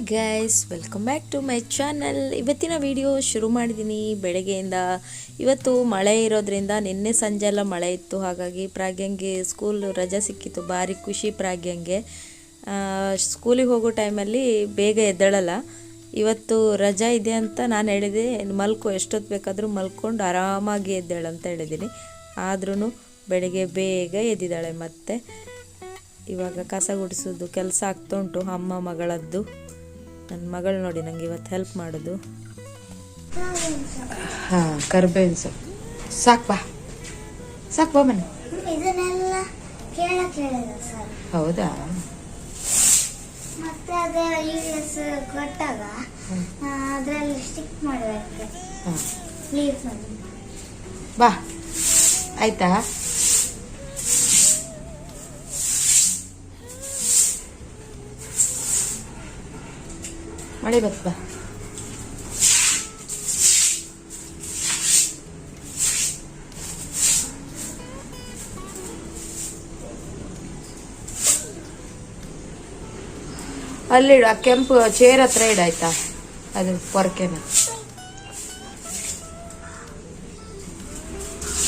Hi guys welcome back to my channel ಇವತ್ತಿನ video ಶುರು ಮಾಡಿದ್ದೀನಿ ಬೆಳಗ್ಗೆಯಿಂದ. ಇವತ್ತು ಮಳೆ ಇರೋದ್ರಿಂದ ನಿನ್ನೆ ಸಂಜೆ ಎಲ್ಲ ಮಳೆ ಇತ್ತು. ಹಾಗಾಗಿ ಪ್ರಾಗ್ಯಂಗೆ ಸ್ಕೂಲ್ ರಜೆ ಸಿಕ್ಕಿತ್ತು. ಭಾರಿ ಖುಷಿ ಪ್ರಾಗ್ಯಂಗೆ ಸ್ಕೂಲಿಗೆ ಹೋಗೋ ಟೈಮಲ್ಲಿ ಬೇಗ ಎದ್ದೇಳಲ್ಲ. ಇವತ್ತು ರಜಾ ಇದೆ ಅಂತ ನಾನು ಹೇಳಿದೆ. ಮಲ್ಕೊ, ಎಷ್ಟೊತ್ತು ಬೇಕಾದರೂ ಮಲ್ಕೊಂಡು ಆರಾಮಾಗಿ ಎದ್ದೇಳಂತ ಹೇಳಿದ್ದೀನಿ ಆದ್ರೂ ಬೆಳಗ್ಗೆ ಬೇಗ ಎದ್ದಿದ್ದಾಳೆ ಮತ್ತೆ. ಇವಾಗ ಕಸ ಗುಡಿಸೋದು, ಕೆಲಸ ಆಗ್ತಾ ಉಂಟು. ಅಮ್ಮ ಮಗಳದ್ದು. ನನ್ನ ಮಗಳು ನೋಡಿ ನಂಗೆ ಇವತ್ತು ಹೆಲ್ಪ್ ಮಾಡೋದು. ಹಾಂ ಕರ್ಬೇವಿನ ಸೊಪ್ಪು ಸಾಕು ಬಾ. ಸಾಕ್ ಬಾ ಮನೆ. ಹೌದಾ? ಮತ್ತೆ ಅದೇ ಯು ಎಸ್ ಕೊಟ್ಟಾಗ ಅದರಲ್ಲಿ ಸ್ಟಿಕ್ ಮಾಡಬೇಕು. ಹಾ. ಲೀವ್ ಬಾ. ಆಯ್ತಾ? ಮಳೆ ಬರ್ತದ ಅಲ್ಲಿಡು ಆ ಕೆಂಪು ಚೇರ್ ಹತ್ರ ಇಡಾಯ್ತಾ ಅದು ಪೊರಕೆನ.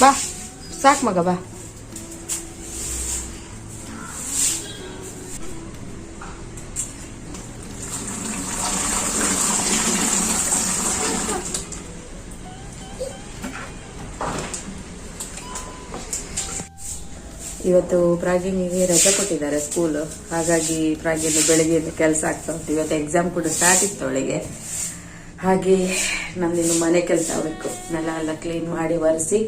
ಬಾ ಸಾಕು ಮಗ ಬಾ. ಇವತ್ತು ಪ್ರಾಜಿನಿಗೆ ರಜೆ ಕೊಟ್ಟಿದ್ದಾರೆ ಸ್ಕೂಲ್ ಹಾಗಾಗಿ ಪ್ರಾಗಿನ ಬೆಳಗ್ಗೆಯಿಂದ ಕೆಲಸ ಆಗ್ತಾ ಉಂಟು. ಇವತ್ತು ಎಕ್ಸಾಮ್ ಕೂಡ ಸ್ಟಾರ್ಟ್ ಇತ್ತು ಅವಳಿಗೆ. ಹಾಗೆ ನಮ್ದಿನ್ನು ಮನೆ ಕೆಲಸ ಆಗಬೇಕು ನೆಲ ಎಲ್ಲ ಕ್ಲೀನ್ ಮಾಡಿ, ಒರೆಸಿ,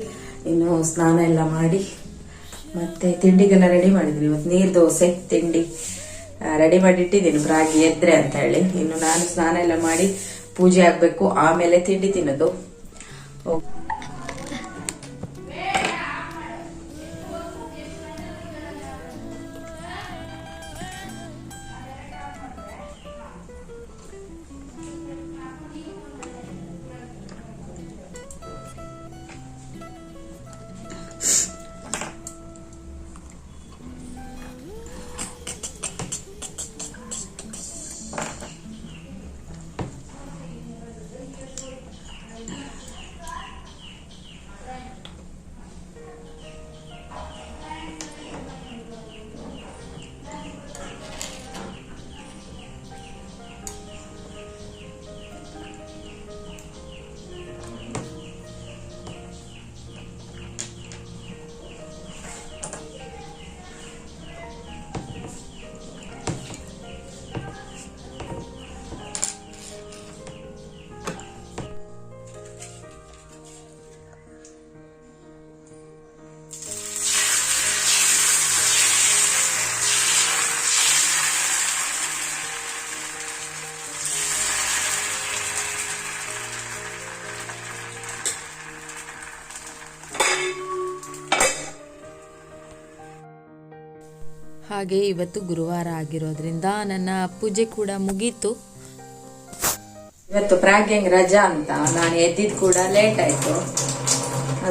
ಇನ್ನು ಸ್ನಾನ ಎಲ್ಲ ಮಾಡಿ, ಮತ್ತೆ ತಿಂಡಿಗೆಲ್ಲ ರೆಡಿ ಮಾಡಿದ್ವಿ ಇವತ್ತು ನೀರು ದೋಸೆ, ತಿಂಡಿ ರೆಡಿ ಮಾಡಿ ಇಟ್ಟಿದ್ದೀನಿ ರಾಗಿ ಎದ್ರೆ ಅಂತ ಹೇಳಿ. ಇನ್ನು ನಾನು ಸ್ನಾನ ಎಲ್ಲ ಮಾಡಿ ಪೂಜೆ ಆಗಬೇಕು. ಆಮೇಲೆ ತಿಂಡಿ ತಿನ್ನೋದು. ಹಾಗೆ ಇವತ್ತು ಗುರುವಾರ ಆಗಿರೋದ್ರಿಂದ ನನ್ನ ಪೂಜೆ ಕೂಡ ಮುಗೀತು. ಇವತ್ತು ಪ್ರಾಗ್ಯಂಗ್ ರಜಾ ಅಂತ ನಾನು ಎದ್ದಿದ್ ಕೂಡ ಲೇಟ್ ಆಯ್ತು.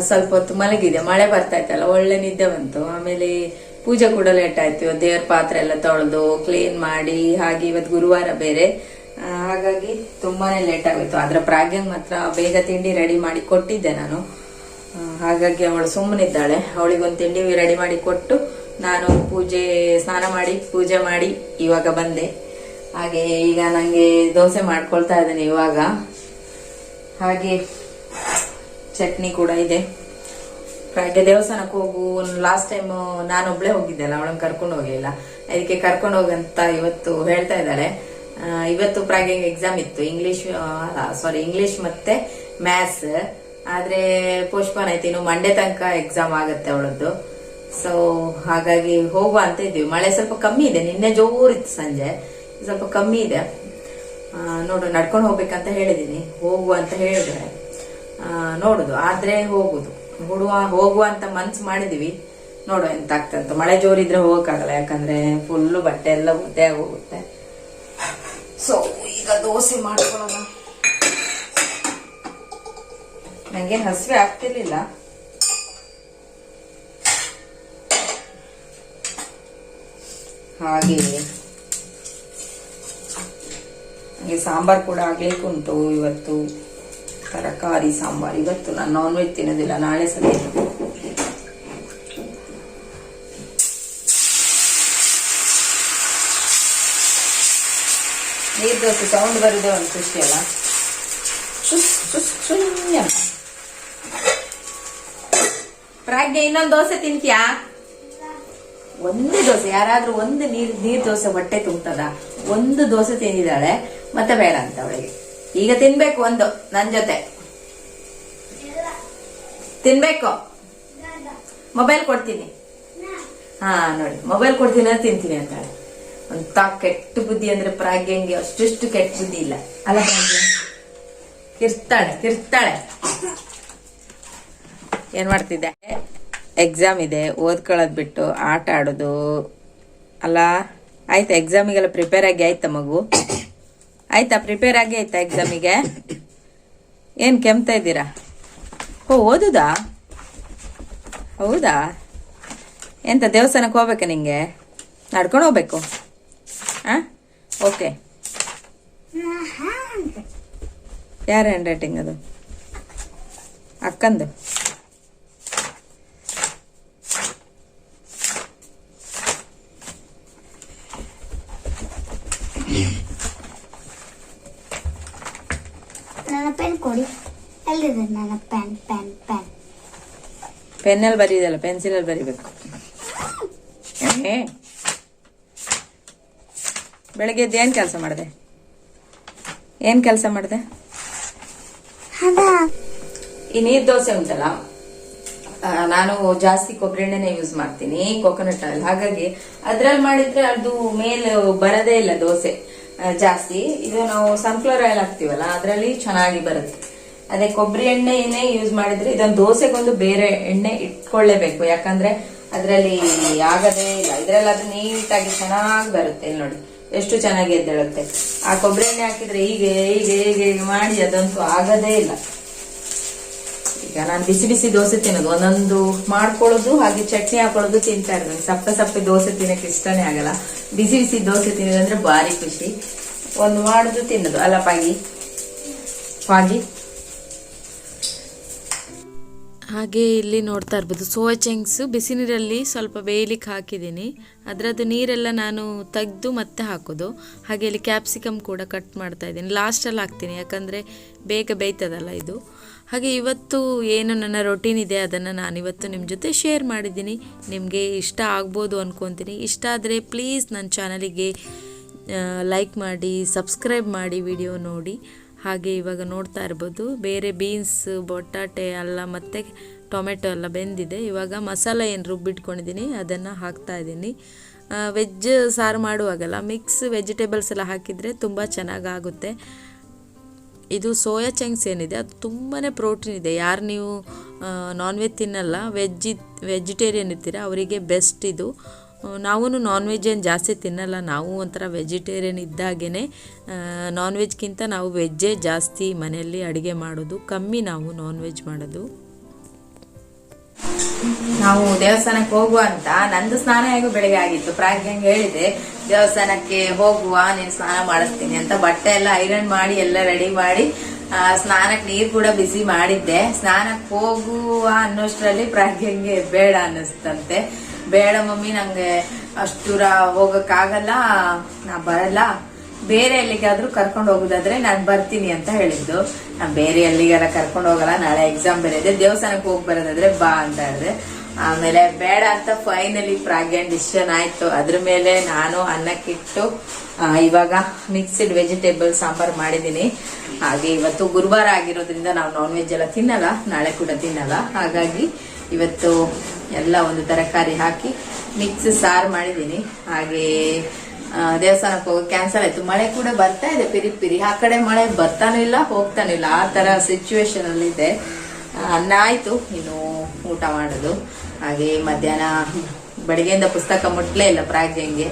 ಸ್ವಲ್ಪ ಹೊತ್ತು ಮಲಗಿದೆ. ಮಳೆ ಬರ್ತಾ ಇತ್ತಲ್ಲ, ಒಳ್ಳೆ ನಿದ್ದೆ ಬಂತು. ಆಮೇಲೆ ಪೂಜೆ ಕೂಡ ಲೇಟ್ ಆಯ್ತು. ದೇವ್ರ ಪಾತ್ರೆ ಎಲ್ಲ ತೊಳೆದು ಕ್ಲೀನ್ ಮಾಡಿ, ಹಾಗೆ ಇವತ್ತು ಗುರುವಾರ ಬೇರೆ. ಹಾಗಾಗಿ ತುಂಬಾನೇ ಲೇಟ್ ಆಗೋಯ್ತು. ಆದ್ರೆ ಪ್ರಾಗ್ಯಂಗ್ ಮಾತ್ರ ಬೇಗ ತಿಂಡಿ ರೆಡಿ ಮಾಡಿ ಕೊಟ್ಟಿದ್ದೆ ನಾನು. ಹಾಗಾಗಿ ಅವಳು ಸುಮ್ಮನಿದ್ದಾಳೆ ಅವಳಿಗೊಂದು ತಿಂಡಿ ರೆಡಿ ಮಾಡಿ ಕೊಟ್ಟು ನಾನು ಪೂಜೆ, ಸ್ನಾನ ಮಾಡಿ, ಪೂಜೆ ಮಾಡಿ ಇವಾಗ ಬಂದೆ. ಹಾಗೆ ಈಗ ನಂಗೆ ದೋಸೆ ಮಾಡ್ಕೊಳ್ತಾ ಇದ್ದೇನೆ ಇವಾಗ. ಹಾಗೆ ಚಟ್ನಿ ಕೂಡ ಇದೆ. ಹಾಗೆ ದೇವಸ್ಥಾನಕ್ಕೆ ಹೋಗು ಲಾಸ್ಟ್ ಟೈಮ್ ನಾನೊಬ್ಳೆ ಹೋಗಿದ್ದೆ ಅಲ್ಲ ಅವಳನ್ನ ಕರ್ಕೊಂಡು ಹೋಗಲಿಲ್ಲ. ಅದಕ್ಕೆ ಕರ್ಕೊಂಡು ಹೋಗಂತ ಇವತ್ತು ಹೇಳ್ತಾ ಇದ್ದಾಳೆ. ಇವತ್ತು ಪ್ರಾಗೆ ಎಕ್ಸಾಮ್ ಇತ್ತು. ಇಂಗ್ಲಿಷ್ ಸಾರಿ ಇಂಗ್ಲಿಷ್ ಮತ್ತೆ ಮ್ಯಾಥ್ಸ್ ಆದ್ರೆ ಪೋಸ್ಟ್ಪೋನ್ ಆಯ್ತು. ಇನ್ನು ಮಂಡೇ ತನಕ ಎಕ್ಸಾಮ್ ಆಗತ್ತೆ ಅವಳದ್ದು. ಸೊ ಹಾಗಾಗಿ ಹೋಗುವ ಅಂತ ಇದ್ದೀವಿ. ಮಳೆ ಸ್ವಲ್ಪ ಕಮ್ಮಿ ಇದೆ. ನಿನ್ನೆ ಜೋರಿತ್ತು ಸಂಜೆ. ಸ್ವಲ್ಪ ಕಮ್ಮಿ ಇದೆ. ನೋಡು, ನಡ್ಕೊಂಡು ಹೋಗ್ಬೇಕಂತ ಹೇಳಿದ್ದೀನಿ ಹೋಗುವ ಅಂತ ಹೇಳಿದ್ರೆ ನೋಡುದು. ಆದ್ರೆ ಹೋಗುದು. ಹುಡುವ ಹೋಗುವ ಅಂತ ಮನ್ಸು ಮಾಡಿದೀವಿ. ನೋಡು ಎಂತ ಆಗ್ತಂತ ಮಳೆ ಜೋರಿದ್ರೆ ಹೋಗಕ್ಕಾಗಲ್ಲ. ಯಾಕಂದ್ರೆ ಫುಲ್ಲು ಬಟ್ಟೆ ಎಲ್ಲ ಒದ್ದೆ ಹೋಗುತ್ತೆ ಸೊ ಈಗ ದೋಸೆ ಮಾಡ್ಕೊಳ್ಳೋಣ. ನಂಗೆ ಹಸಿವೆ ಆಗ್ತಿರ್ಲಿಲ್ಲ. ಹಾಗೆ ಹಾಗೆ ಸಾಂಬಾರ್ ಕೂಡ ಆಗ್ಲಿಕ್ಕೆ ಉಂಟು ಇವತ್ತು. ತರಕಾರಿ ಸಾಂಬಾರ್. ಇವತ್ತು ನಾನು ನಾನ್ ವೆಜ್ ತಿನ್ನೋದಿಲ್ಲ, ನಾಳೆ ಸಲ ನೀರ್ ದೋಸೆ ಸೌಂಡ್ ಬರೋದೇ ಒಂದು ಖುಷಿ ಅಲ್ಲ. ಪ್ರಾಜ್ಞೆ ಇನ್ನೊಂದು ದೋಸೆ ತಿಂತ್ಯಾ? ಒಂದೇ ದೋಸೆ ಯಾರಾದ್ರೂ ಒಂದು ನೀರ್ ನೀರ್ ದೋಸೆ ಹೊಟ್ಟೆ ತುಂಬತದ ಒಂದು ದೋಸೆ ತಿಂದಿದ್ದಾಳೆ ಮತ್ತೆ ಬೇಡ ಅಂತ ಅವಳಿಗೆ. ಈಗ ತಿನ್ಬೇಕು ಒಂದು ನನ್ ಜೊತೆ. ತಿನ್ಬೇಕು? ಮೊಬೈಲ್ ಕೊಡ್ತೀನಿ. ಹಾ ನೋಡಿ ಮೊಬೈಲ್ ಕೊಡ್ತೀನಿ ಅಂತ ತಿಂತೀನಿ ಅಂತಾಳೆ. ಅಂತ ಕೆಟ್ಟ ಬುದ್ಧಿ ಅಂದ್ರೆ ಪ್ರಾಗ್ಯಂಗೆ ಅಷ್ಟಿಷ್ಟು ಕೆಟ್ಟ ಬುದ್ಧಿ ಇಲ್ಲ. ಅಲ್ಲ ಕಿರ್ತಾಳೆ ಕಿರ್ತಾಳೆ. ಏನ್ ಮಾಡ್ತಿದ್ದೆ? ಎಕ್ಸಾಮ್ ಇದೆ, ಓದ್ಕೊಳ್ಳೋದು ಬಿಟ್ಟು ಆಟ ಆಡೋದು. ಅಲ್ಲ, ಆಯ್ತಾ ಎಕ್ಸಾಮಿಗೆಲ್ಲ ಪ್ರಿಪೇರ್ ಆಗಿ ಆಯ್ತಾ ಮಗು? ಆಯ್ತಾ ಪ್ರಿಪೇರ್ ಆಗಿ ಆಯ್ತಾ ಎಕ್ಸಾಮಿಗೆ ಏನು ಕೆಮ್ತಾ ಇದ್ದೀರಾ? ಓ, ಓದುದಾ? ಹೌದಾ? ಎಂತ ದೇವಸ್ಥಾನಕ್ಕೆ ಹೋಗ್ಬೇಕಾ ನಿಂಗೆ? ನಡ್ಕೊಂಡು ಹೋಗ್ಬೇಕು. ಹಾಂ ಓಕೆ. ಯಾರ ಹ್ಯಾಂಡ್ ರೈಟಿಂಗ್ ಅದು? ಅಕ್ಕಂದು. ಪೆನ್ನಲ್ಲಿ ಬರೀದಲ್ಲ ಪೆನ್ಸಿಲಲ್ಲಿ ಬರಿಬೇಕು. ಬೆಳಗ್ಗೆ ಎದ್ದು ಏನು ಕೆಲಸ ಮಾಡಿದೆ? ಏನು ಕೆಲಸ ಮಾಡಿದೆ? ಈ ನೀರು ದೋಸೆ ಉಂಟಲ್ಲ ನಾನು ಜಾಸ್ತಿ ಕೊಬ್ಬರಿ ಎಣ್ಣೆನೆ ಯೂಸ್ ಮಾಡ್ತೀನಿ ಕೋಕೋನಟ್ ಆಯಿಲ್ ಹಾಗಾಗಿ ಅದ್ರಲ್ಲಿ ಮಾಡಿದ್ರೆ ಅದು ಮೇಲೆ ಬರದೇ ಇಲ್ಲ ದೋಸೆ ಜಾಸ್ತಿ. ಇದು ನಾವು ಸನ್ಫ್ಲವರ್ ಆಯಿಲ್ ಹಾಕ್ತಿವಲ್ಲ ಅದರಲ್ಲಿ ಚೆನ್ನಾಗಿ ಬರುತ್ತೆ. ಅದೇ ಕೊಬ್ಬರಿ ಎಣ್ಣೆನೇ ಯೂಸ್ ಮಾಡಿದ್ರೆ ಇದೊಂದು ದೋಸೆಗೊಂದು ಬೇರೆ ಎಣ್ಣೆ ಇಟ್ಕೊಳ್ಳೇಬೇಕು. ಯಾಕಂದ್ರೆ ಅದರಲ್ಲಿ ಆಗದೇ ಇಲ್ಲ. ಇದರಲ್ಲಿ ಅದು ನೀಟಾಗಿ ಚೆನ್ನಾಗಿ ಬರುತ್ತೆ. ಇಲ್ಲಿ ನೋಡಿ, ಎಷ್ಟು ಚೆನ್ನಾಗಿ ಎದ್ದೇಳುತ್ತೆ. ಆ ಕೊಬ್ಬರಿ ಎಣ್ಣೆ ಹಾಕಿದ್ರೆ ಹೀಗೆ ಹೀಗೆ ಹೀಗೆ ಮಾಡಿ ಅದಂತೂ ಆಗದೇ ಇಲ್ಲ. ಈಗ ನಾನು ಬಿಸಿ ಬಿಸಿ ದೋಸೆ ತಿನ್ನೋದು. ಒಂದೊಂದು ಮಾಡ್ಕೊಳ್ಳೋದು, ಹಾಗೆ ಚಟ್ನಿ ಹಾಕೊಳ್ಳೋದು ತಿಂತಾ ಇರ್ತೀನಿ. ಸಪ್ಪೆ ಸಪ್ಪೆ ದೋಸೆ ತಿನ್ನಕ್ಕೆ ಇಷ್ಟನೇ ಆಗಲ್ಲ. ಬಿಸಿ ಬಿಸಿ ದೋಸೆ ತಿನ್ನೋದಂದ್ರೆ ಭಾರಿ ಖುಷಿ. ಒಂದು ಮಾಡೋದು ತಿನ್ನೋದು. ಅಲ್ಲ, ಪಾಗಿ? ಪಾಗಿ? ಹಾಗೆ ಇಲ್ಲಿ ನೋಡ್ತಾ ಇರ್ಬೋದು. ಸೋಯಾ ಚಂಕ್ಸ್ ಬಿಸಿ ನೀರಲ್ಲಿ ಸ್ವಲ್ಪ ಬೇಯಲಿಕ್ಕೆ ಹಾಕಿದ್ದೀನಿ. ಅದರದ್ದು ನೀರೆಲ್ಲ ನಾನು ತೆಗೆದು ಮತ್ತೆ ಹಾಕೋದು. ಹಾಗೆ ಇಲ್ಲಿ ಕ್ಯಾಪ್ಸಿಕಮ್ ಕೂಡ ಕಟ್ ಮಾಡ್ತಾ ಇದ್ದೀನಿ. ಲಾಸ್ಟಲ್ಲಿ ಹಾಕ್ತೀನಿ, ಯಾಕಂದರೆ ಬೇಗ ಬೇಯ್ತದಲ್ಲ ಇದು. ಹಾಗೆ ಇವತ್ತು ಏನು ನನ್ನ ರೊಟೀನ್ ಇದೆ ಅದನ್ನು ನಾನಿವತ್ತು ನಿಮ್ಮ ಜೊತೆ ಶೇರ್ ಮಾಡಿದ್ದೀನಿ. ನಿಮಗೆ ಇಷ್ಟ ಆಗ್ಬೋದು ಅಂದ್ಕೊತೀನಿ ಇಷ್ಟ ಆದರೆ ಪ್ಲೀಸ್ ನನ್ನ ಚಾನಲಿಗೆ ಲೈಕ್ ಮಾಡಿ ಸಬ್ಸ್ಕ್ರೈಬ್ ಮಾಡಿ ವಿಡಿಯೋ ನೋಡಿ. ಹಾಗೆ ಇವಾಗ ನೋಡ್ತಾ ಇರ್ಬೋದು. ಬೇರೆ ಬೀನ್ಸ್ ಬೊಟಾಟೆ ಅಲ್ಲ ಮತ್ತು ಟೊಮೆಟೊ ಎಲ್ಲ ಬೆಂದಿದೆ. ಇವಾಗ ಮಸಾಲ ಏನು ರುಬ್ಬಿಟ್ಕೊಂಡಿದ್ದೀನಿ, ಅದನ್ನು ಹಾಕ್ತಾ ಇದ್ದೀನಿ. ವೆಜ್ ಸಾರು ಮಾಡುವಾಗಲ್ಲ ಮಿಕ್ಸ್ ವೆಜಿಟೇಬಲ್ಸ್ ಎಲ್ಲ ಹಾಕಿದರೆ ತುಂಬ ಚೆನ್ನಾಗಾಗುತ್ತೆ. ಇದು ಸೋಯಾ ಚಂಕ್ಸ್ ಏನಿದೆ, ಅದು ತುಂಬಾ ಪ್ರೋಟೀನ್ ಇದೆ. ಯಾರು ನೀವು ನಾನ್ ವೆಜ್ ತಿನ್ನಲ್ಲ ವೆಜ್ ವೆಜಿಟೇರಿಯನ್ ಇರ್ತೀರ, ಅವರಿಗೆ ಬೆಸ್ಟ್ ಇದು. ನಾವು ನಾನ್ ವೆಜ್ ಏನು ಜಾಸ್ತಿ ತಿನ್ನಲ್ಲ. ನಾವು ಒಂಥರ ವೆಜಿಟೇರಿಯನ್ ಇದ್ದಾಗೇ ನಾನ್ ವೆಜ್ಗಿಂತ ನಾವು ವೆಜ್ಜೇ ಜಾಸ್ತಿ ಮನೆಯಲ್ಲಿ ಅಡುಗೆ ಮಾಡೋದು. ಕಮ್ಮಿ ನಾವು ನಾನ್ ವೆಜ್ ಮಾಡೋದು. ನಾವು ದೇವಸ್ಥಾನಕ್ಕೆ ಹೋಗುವ ಅಂತ ನಂದು ಸ್ನಾನ ಹೇಗೂ ಬೆಳಿಗ್ಗೆ ಆಗಿತ್ತು. ಪ್ರಾಜ್ಞಂಗೆ ಹೇಳಿದೆ, ದೇವಸ್ಥಾನಕ್ಕೆ ಹೋಗುವ, ನೀನು ಸ್ನಾನ ಮಾಡಿಸ್ತೀನಿ ಅಂತ ಬಟ್ಟೆ ಎಲ್ಲ ಐರನ್ ಮಾಡಿ ಎಲ್ಲ ರೆಡಿ ಮಾಡಿ ಸ್ನಾನಕ್ಕೆ ನೀರು ಕೂಡ ಬಿಸಿ ಮಾಡಿದ್ದೆ. ಸ್ನಾನಕ್ಕೆ ಹೋಗುವ ಅನ್ನೋಷ್ಟರಲ್ಲಿ ಪ್ರಾಜ್ಞೆ ಬೇಡ ಅನ್ನಿಸ್ತಂತೆ. ಬೇಡ ಮಮ್ಮಿ, ನಂಗೆ ಅಷ್ಟು ದೂರ ಹೋಗಕ್ಕಾಗಲ್ಲ, ನಾ ಬರಲ್ಲ. ಬೇರೆ ಎಲ್ಲಿಗಾದ್ರೂ ಕರ್ಕೊಂಡು ಹೋಗುದಾದ್ರೆ ನಾನು ಬರ್ತೀನಿ ಅಂತ ಹೇಳಿದ್ದು. ನಾನು ಬೇರೆ ಎಲ್ಲಿಗಾರ ಕರ್ಕೊಂಡು ಹೋಗಲ್ಲ, ನಾಳೆ ಎಕ್ಸಾಮ್ ಬೇರೆ ಇದೆ. ದೇವಸ್ಥಾನಕ್ಕೆ ಹೋಗಿ ಬರೋದಾದ್ರೆ ಬಾ ಅಂತ ಹೇಳಿದೆ. ಆಮೇಲೆ ಬೇಡ ಅಂತ ಫೈನಲಿ ಪ್ರಾಗ್ಯಾನ್ ಡಿಸಿಷನ್ ಆಯ್ತು. ಅದ್ರ ಮೇಲೆ ನಾನು ಅನ್ನಕ್ಕಿಟ್ಟು ಇವಾಗ ಮಿಕ್ಸ್ಡ್ ವೆಜಿಟೇಬಲ್ ಸಾಂಬಾರ್ ಮಾಡಿದ್ದೀನಿ. ಹಾಗೆ ಇವತ್ತು ಗುರುವಾರ ಆಗಿರೋದ್ರಿಂದ ನಾವು ನಾನ್ ವೆಜ್ ಎಲ್ಲ ತಿನ್ನಲ್ಲ, ನಾಳೆ ಕೂಡ ತಿನ್ನಲ್ಲ. ಹಾಗಾಗಿ ಇವತ್ತು ಎಲ್ಲ ಒಂದು ತರಕಾರಿ ಹಾಕಿ ಮಿಕ್ಸ್ ಸಾರು ಮಾಡಿದ್ದೀನಿ. ಹಾಗೆ ದೇವಸ್ಥಾನಕ್ಕೆ ಹೋಗಿ ಕ್ಯಾನ್ಸಲ್ ಆಯ್ತು. ಮಳೆ ಕೂಡ ಬರ್ತಾ ಇದೆ, ಪಿರಿ ಪಿರಿ. ಆ ಕಡೆ ಮಳೆ ಬರ್ತಾನೂ ಇಲ್ಲ, ಹೋಗ್ತಾನೂ ಇಲ್ಲ. ಆ ತರ ಸಿಚುವೇಶನ್ ಅಲ್ಲಿ ಇದೆ. ಅನ್ನ ಆಯ್ತು ಇನ್ನು ಊಟ ಮಾಡೋದು. ಹಾಗೆ ಮಧ್ಯಾಹ್ನ ಬೆಳಗ್ಗೆಯಿಂದ ಪುಸ್ತಕ ಮುಟ್ಲೇ ಇಲ್ಲ ಪ್ರಾಜ್ಞೆಗೆ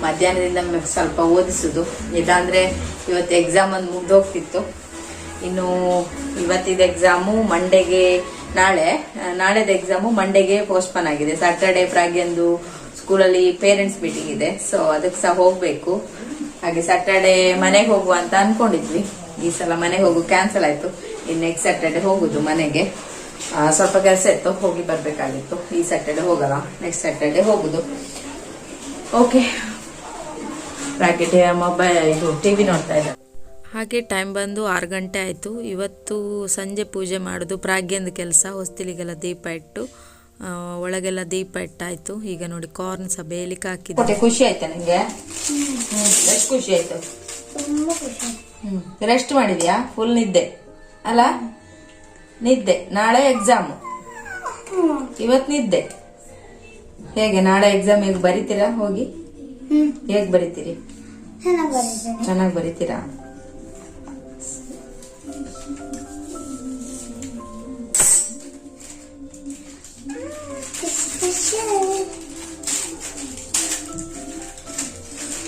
ಮಧ್ಯಾಹ್ನದಿಂದ ಸ್ವಲ್ಪ ಓದಿಸೋದು. ಇಲ್ಲಾಂದ್ರೆ ಇವತ್ತು ಎಕ್ಸಾಮ್ ಒಂದು ಮುಗ್ದೋಗ್ತಿತ್ತು. ಇನ್ನು ಇವತ್ತಿದ ಎಕ್ಸಾಮು ಮಂಡೆಗೆ ನಾಳೆ ನಾಳೆದ ಎಕ್ಸಾಮು ಮಂಡೆಗೆ ಪೋಸ್ಟ್ಪೋನ್ ಆಗಿದೆ. ಸ್ಯಾಟರ್ಡೆ ಪ್ರಾಗ್ಯಂದು ಸ್ಕೂಲಲ್ಲಿ ಪೇರೆಂಟ್ಸ್ ಮೀಟಿಂಗ್ ಇದೆ. ಸೊ ಅದಕ್ಕೆ ಸಹ ಹೋಗ್ಬೇಕು. ಹಾಗೆ ಸ್ಯಾಟರ್ಡೆ ಮನೆಗೆ ಹೋಗುವ ಅಂತ ಅನ್ಕೊಂಡಿದ್ವಿ. ಈ ಸಲ ಮನೆಗೆ ಹೋಗು ಕ್ಯಾನ್ಸಲ್ ಆಯ್ತು. ಇನ್ನು ನೆಕ್ಸ್ಟ್ ಸ್ಯಾಟರ್ಡೆ ಹೋಗುದು ಮನೆಗೆ. ಸ್ವಲ್ಪ ಕೆಲಸ ಇತ್ತು ಹೋಗಿ ಬರ್ಬೇಕಾಗಿತ್ತು. ಈ ಸ್ಯಾಟರ್ಡೆ ಹೋಗಲ್ಲ ನೆಕ್ಸ್ಟ್ ಸ್ಯಾಟರ್ಡೆ ಹೋಗುದು. ಓಕೆ ರಾಕೆಟ್ ಮೊಬೈಲ್ ಇದು ಟಿವಿ ನೋಡ್ತಾ ಇದ್ದಾರೆ ಹಾಗೆ ಟೈಮ್ ಬಂದು ಆರು ಗಂಟೆ ಆಯಿತು. ಇವತ್ತು ಸಂಜೆ ಪೂಜೆ ಮಾಡೋದು ಪ್ರಾಗ್ಯಂದ್ ಕೆಲಸ ಹೊಸ್ತಿಲಿಗೆಲ್ಲ ದೀಪ ಇಟ್ಟು ಒಳಗೆಲ್ಲ ದೀಪ ಇಟ್ಟಾಯ್ತು. ಈಗ ನೋಡಿ ಕಾರ್ನ್ ಸಹ ಬೇಯಲಿಕ್ಕೆ ಹಾಕಿದ್ದೆ. ಖುಷಿ ಆಯ್ತಾ ನಿಮಗೆ ಹ್ಮ್ ಎಷ್ಟು ಖುಷಿ ಆಯ್ತು? ತುಂಬಾ ಖುಷಿ ಹ್ಮ್ ರೆಸ್ಟ್ ಮಾಡಿದ್ಯಾ? ಫುಲ್ ನಿದ್ದೆ. ಅಲ್ಲ? ನಿದ್ದೆ ನಾಳೆ ಎಕ್ಸಾಮ್ ಇವತ್ ನಿದ್ದೆ. ಹೇಗೆ ನಾಳೆ ಎಕ್ಸಾಮ್ ಹೇಗೆ ಬರೀತೀರಾ? ಹೋಗಿ. ಹೇಗ್ ಬರೀತೀರಿ? ಚೆನ್ನಾಗಿ ಬರಿತೀರಾ?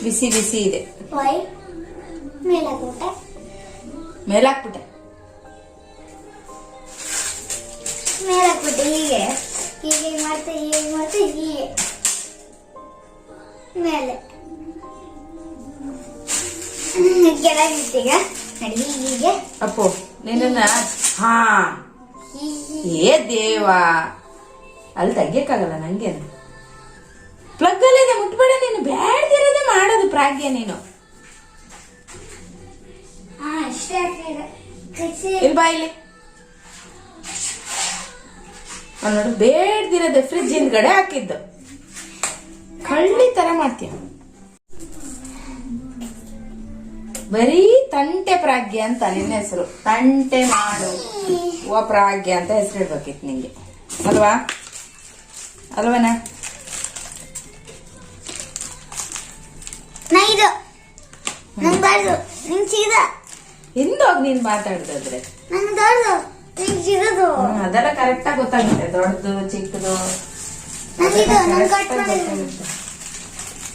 ಬಿಸಿ ಬಿಸಿ ಇದೆ. ಮೇಲಾಕ್ಬಿಟ್ಟೆ ಮೇಲೆ ಹಾಕ್ಬಿಟ್ಟೆ ಹೀಗೆ. ಹೀಗೆ ಮತ್ತೆ ಹೀಗೆ ಮತ್ತೆ ಹೀಗೆ. ಮೇಲೆ. ಕೆಳಗಿಟ್ಟೀಗ ನಡಿ ಹೀಗೆ ಅಪ್ಪು ನಿನ್ನ ಹಾ. ಏ ದೇವಾ. ಅಲ್ಲಿ ತೆಗಿಯಕ್ಕಾಗಲ್ಲ ನಂಗೆ ಪ್ಲಗ್ ಅಲ್ಲಿ ಮುಟ್ಬೇಡ ನೀನು. ಬ್ಯಾಡ್ದಿರೋದೇ ಮಾಡೋದು ಪ್ರಾಜ್ಞೆ ನೀನು. ಇಲ್ಲಿ ಬಾ ಇಲ್ಲಿ. ನೋಡು ಬೇಡ್ದಿರೋದೆ ಫ್ರಿಜ್ ಹಿಂದ್ಗಡೆ ಹಾಕಿದ್ದು. ಕಳ್ಳಿ ತರ ಮಾಡ್ತೀಯ? ಬರೀ ತಂಟೆ ಪ್ರಾಜ್ಞೆ ಅಂತ ನಿನ್ನ ಹೆಸರು. ತಂಟೆ ಮಾಡು. ಓ ಪ್ರಾಜ್ಞೆ ಅಂತ ಹೆಸರು ಇಡ್ಬೇಕಿತ್ತು ನಿಂಗೆ. ಅಲ್ವಾ? ಅಲ್ವನ? ಹಿಂದೋಗಿ ನೀನ್ ಮಾತಾಡಿದ್ರೆ ಅದೆಲ್ಲ ಕರೆಕ್ಟ್ ಆಗಿ ಗೊತ್ತಾಗುತ್ತೆ. ದೊಡ್ಡದು ಚಿಕ್ಕದು.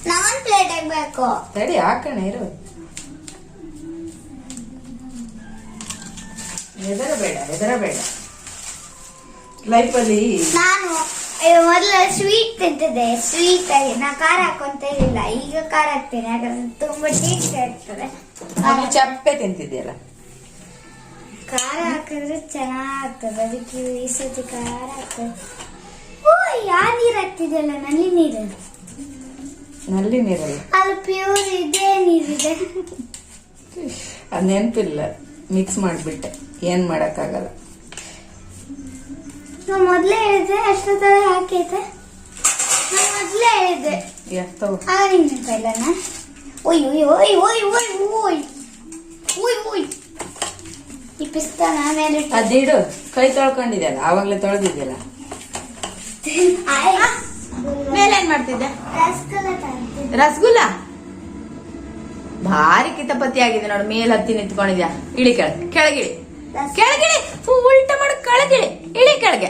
ನಾನು ಪ್ಲೇಟ್ ಹಾಕ್ಬೇಕು. ಸರಿ ಹಾಕೋಣ ಇರು. ಎದರ ಬೇಡ ಎದರ ಬೇಡ ಲೈಫಲ್ಲಿ ನಾನು ಮೊದಲ ಸ್ವೀಟ್ ತಿಂತಿದ್ದೆ. ಸ್ವೀಟ್ ಆಗಿ ನಾ ಖಾರ ಹಾಕೊಂತ ಇರಲಿಲ್ಲ. ಈಗ ಖಾರ ಹಾಕ್ತೀನಿ. ಯಾಕಂದ್ರೆ ತುಂಬಾ ಟೇಸ್ಟ್ ಇರ್ತದೆ ಚಪ್ಪೆ ತಿಂತಿದ್ದೆಲ್ಲ ಖಾರ ಹಾಕಿದ್ರೆ ಚೆನ್ನಾಗ್ತದೆ. ಅದಕ್ಕೆ ಈ ಸತಿ ಖಾರ ಹಾಕ್ತದೆ ಓ ಯಾವ ನೀರು ಹಾಕ್ತಿದ್ಯಲ್ಲ ನಲ್ಲಿ ನೀರು ನಲ್ಲಿ ನೀರಲ್ಲ. ಅಲ್ಲಿ ಪ್ಯೂರ್ ಇದೆ ನೀರಿದೆ. ಅದು ನೆನಪಿಲ್ಲ. ಮಿಕ್ಸ್ ಮಾಡಿಬಿಟ್ಟೆ. ಏನು ಮಾಡೋಕ್ಕಾಗಲ್ಲ. ನಾವು ಮೊದಲೇ ಹೇಳಿದೆ ಅಷ್ಟೊತ್ತರ ಹಾಕೈತೆ ನಾನು ಮೊದಲೇ ಹೇಳಿದ್ದೆ. ತಗೋ. ಆಗ ನಿಂಗೆ ಓಯ್ ಓಯ್ ಓಯ್ ಓಯ್ ಓಯ್ ಓಯ್. ಓಯ್ ಓಯ್. ಈ ಪಿಸ್ತಾ ಅದಿಡು ಕೈ ತೊಳ್ಕೊಂಡಿದ್ಯಲ್ಲ ಆವಾಗಲೇ ತೊಳೆದಿದ್ಯಲ್ಲ. ಮೇಲೇನ್ ಮಾಡ್ತಿದ್ದೆ? ರಸಗುಲ್ಲ ಭಾರಿ ಕಿತಪತಿ ಆಗಿದೆ ನೋಡು ಮೇಲ್ ಹತ್ತಿ ನಿಂತ್ಕೊಂಡಿದ್ಯಾ. ಇಳಿ ಕೆಳ ಕೆಳಗಿಳಿ ಕೆಳಗಿಳಿ ಉಲ್ಟ ಮಾಡಿ ಕೆಳಗಿಳಿ ಇಳಿ. ಕೆಳಗೆ.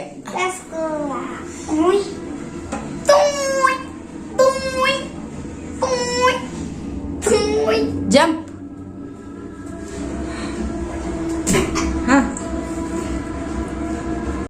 ಜಂಪ್.